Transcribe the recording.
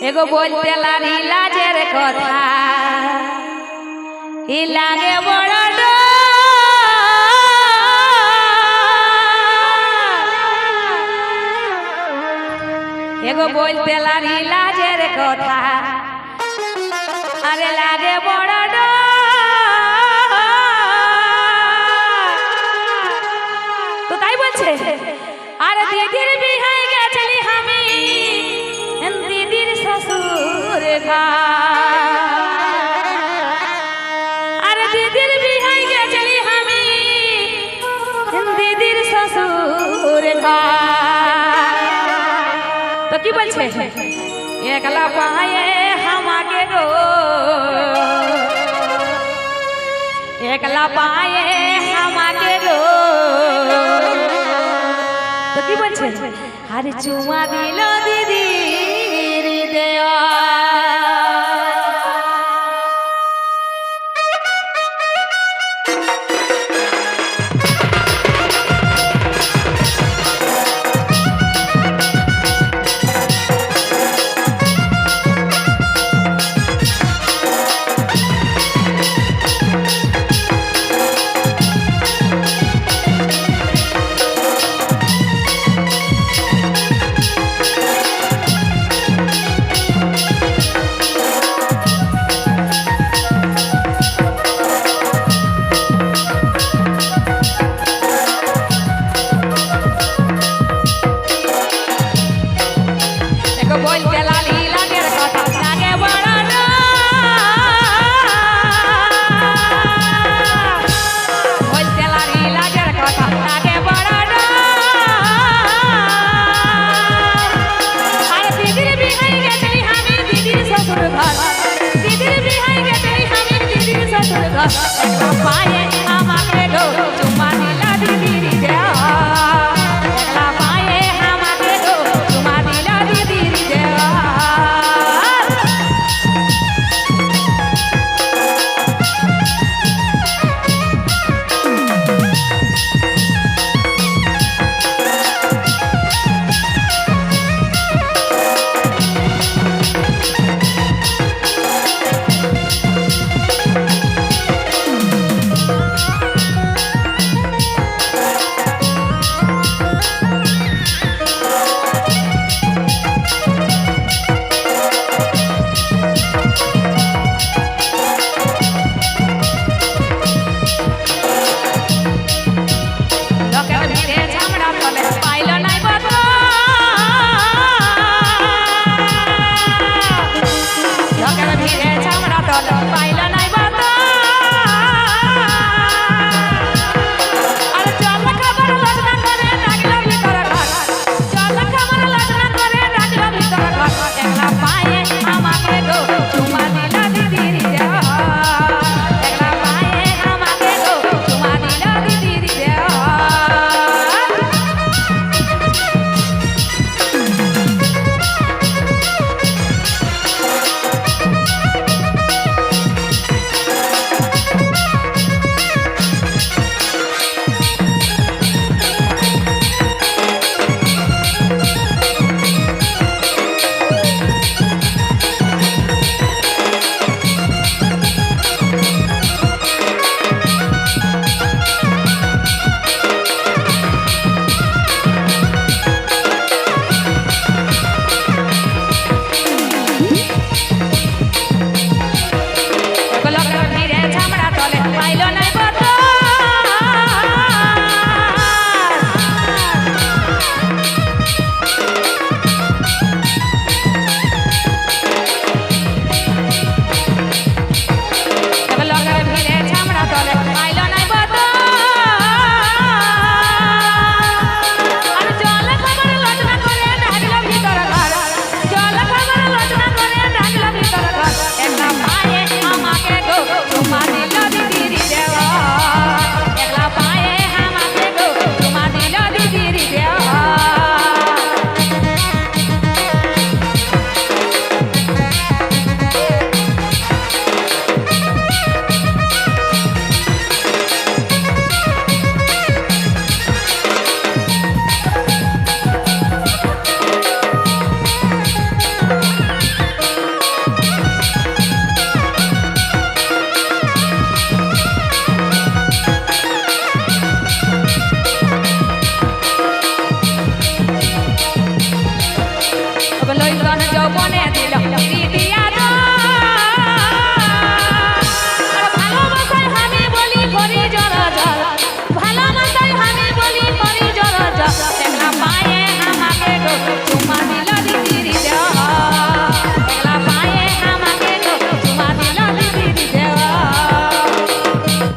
এগো বলতে লারি লাজের কথা। ই লাগে বড় এগো বলতে লারি লাজের কথা। আরে লাগে বড় আর দিদির বিহাই গেছলি আমি দিদির শ্বশুর তো কি বলছে? একলা পায়ে আমাকে গো। একলা পায়ে আমাকে গো। তো কি বলছে? আরে চুমা দিল দিদি দেওয়া। Papá, eh, y el amagredo, tu madre.